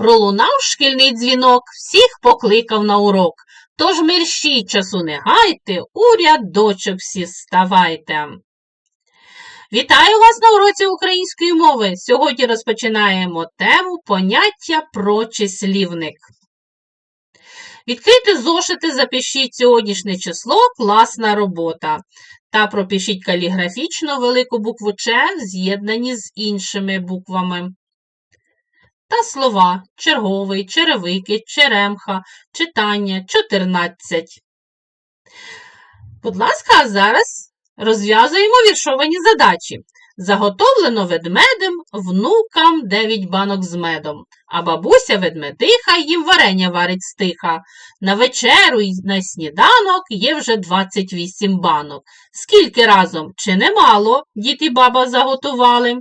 Пролунав шкільний дзвінок, всіх покликав на урок. Тож мерщій часу не гайте, у рядочок всі ставайте. Вітаю вас на уроці української мови. Сьогодні розпочинаємо тему поняття про числівник. Відкрийте зошити, запишіть сьогоднішнє число, класна робота. Та пропишіть каліграфічно велику букву Ч, з'єднані з іншими буквами. Та слова черговий, черевики, черемха, читання 14. Будь ласка, зараз розв'язуємо віршовані задачі. Заготовлено ведмедем внукам 9 банок з медом, а бабуся ведмедиха їм варення варить стиха. На вечеру й на сніданок є вже 28 банок. Скільки разом чи немало дід і баба заготували?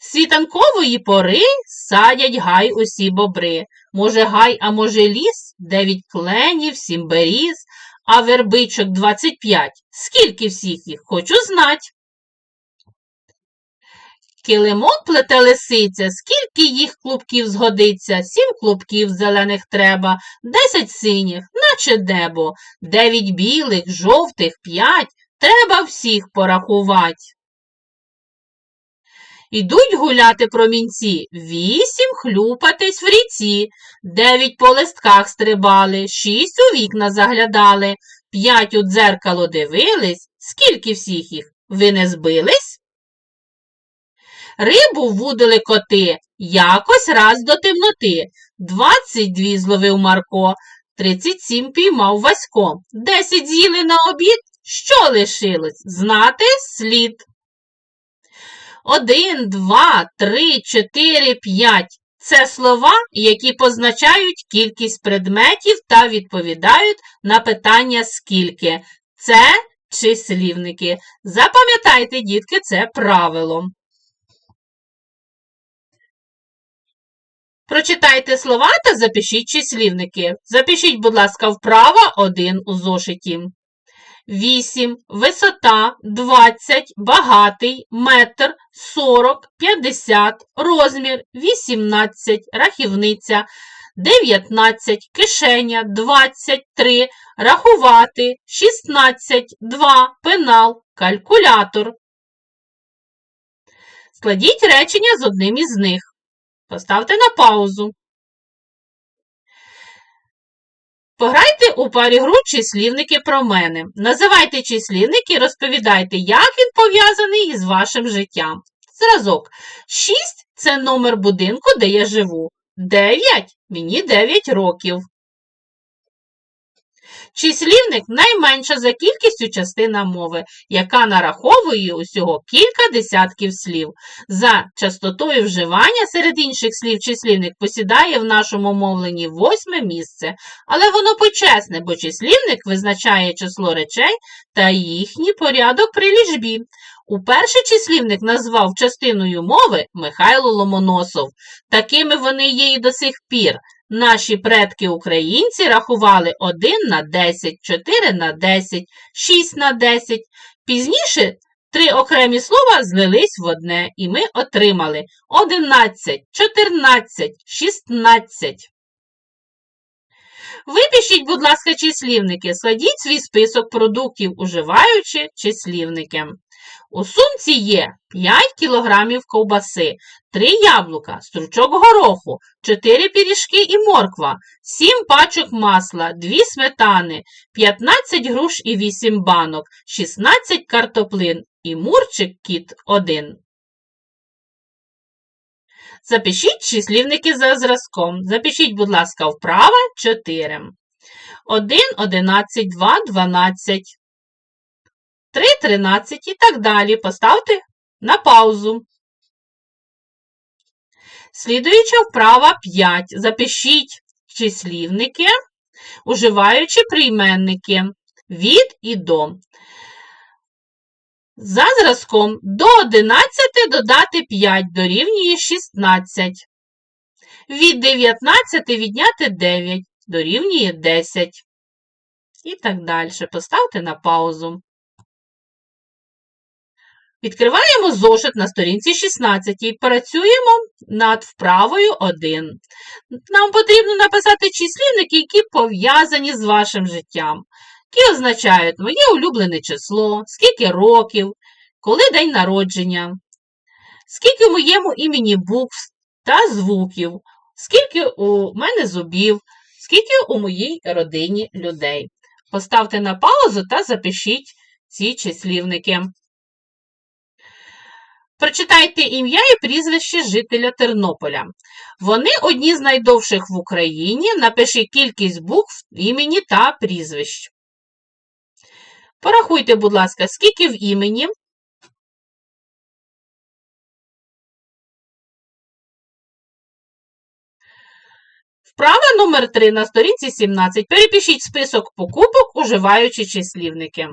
Світанкової пори садять гай усі бобри. Може, гай, а може, ліс, дев'ять кленів, сім беріз, а вербичок 25. Скільки всіх їх хочу знать. Килимок плете лисиця, скільки їх клубків згодиться, сім клубків зелених треба, десять синіх, наче небо, дев'ять білих, жовтих, п'ять, треба всіх порахувати. Ідуть гуляти промінці, вісім хлюпатись в ріці, дев'ять по листках стрибали, шість у вікна заглядали, п'ять у дзеркало дивились, скільки всіх їх, ви не збились? Рибу вудили коти, якось раз до темноти, двадцять дві зловив Марко, тридцять сім піймав Васько, десять з'їли на обід, що лишилось? Знати слід. Один, два, три, чотири, п'ять. Це слова, які позначають кількість предметів та відповідають на питання скільки. Це числівники. Запам'ятайте, дітки, це правило. Прочитайте слова та запишіть числівники. Запишіть, будь ласка, вправо один у зошиті. 8, висота 20, багатий, метр, 40, 50, розмір 18, рахівниця 19, кишеня 23, рахувати 16, 2, пенал, калькулятор. Складіть речення з одним із них. Поставте на паузу. Пограйте у парі гру числівники про мене. Називайте числівники, розповідайте, як він пов'язаний із вашим життям. Зразок. 6 це номер будинку, де я живу. 9 мені 9 років. Числівник найменша за кількістю частина мови, яка нараховує усього кілька десятків слів. За частотою вживання серед інших слів числівник посідає в нашому мовленні восьме місце, але воно почесне, бо числівник визначає число речей та їхній порядок при лічбі. Уперше числівник назвав частиною мови Михайло Ломоносов. Такими вони є і до сих пір. Наші предки українці рахували 1 на 10, 4 на 10, 6 на 10. Пізніше три окремі слова злились в одне, і ми отримали 11, 14, 16. Випишіть, будь ласка, числівники, складіть свій список продуктів, уживаючи числівники. У сумці є 5 кг ковбаси, 3 яблука, стручок гороху, 4 пиріжки і морква, 7 пачок масла, 2 сметани, 15 груш і 8 банок, 16 картоплин і мурчик кіт 1. Запишіть числівники за зразком. Запишіть, будь ласка, вправо 4. 1, 11, 2, 12. 3, 13 і так далі. Поставте на паузу. Слідуюча вправа 5. Запишіть числівники, уживаючи прийменники від і до. За зразком до 11 додати 5 дорівнює 16. Від 19 відняти 9 дорівнює 10. І так далі. Поставте на паузу. Відкриваємо зошит на сторінці 16 і працюємо над вправою 1. Нам потрібно написати числівники, які пов'язані з вашим життям, які означають моє улюблене число, скільки років, коли день народження, скільки в моєму імені букв та звуків, скільки у мене зубів, скільки у моїй родині людей. Поставте на паузу та запишіть ці числівники. Прочитайте ім'я і прізвище жителя Тернополя. Вони одні з найдовших в Україні. Напиши кількість букв імені та прізвищ. Порахуйте, будь ласка, скільки в імені. Вправа номер 3 на сторінці 17. Перепишіть список покупок, уживаючи числівники.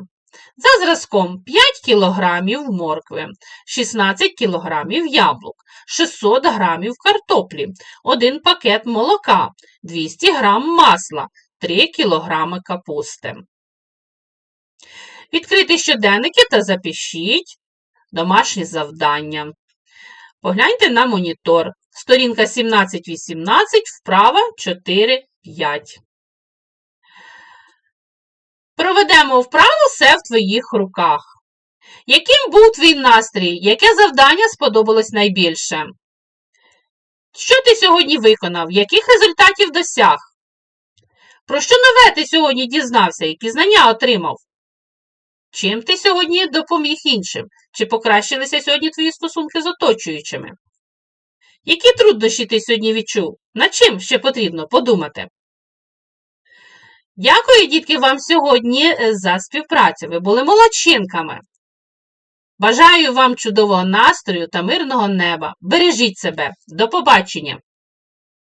За зразком 5 кг моркви, 16 кг яблук, 600 г картоплі, 1 пакет молока, 200 г масла, 3 кг капусти. Відкрийте щоденники та запишіть домашні завдання. Погляньте на монітор. Сторінка 17-18, вправа 4-5. Проведемо вправу все в твоїх руках. Яким був твій настрій? Яке завдання сподобалось найбільше? Що ти сьогодні виконав? Яких результатів досяг? Про що нове ти сьогодні дізнався? Які знання отримав? Чим ти сьогодні допоміг іншим? Чи покращилися сьогодні твої стосунки з оточуючими? Які труднощі ти сьогодні відчув? Над чим ще потрібно подумати? Дякую, дітки, вам сьогодні е, за співпрацю. Ви були молодчинками. Бажаю вам чудового настрою та мирного неба. Бережіть себе. До побачення!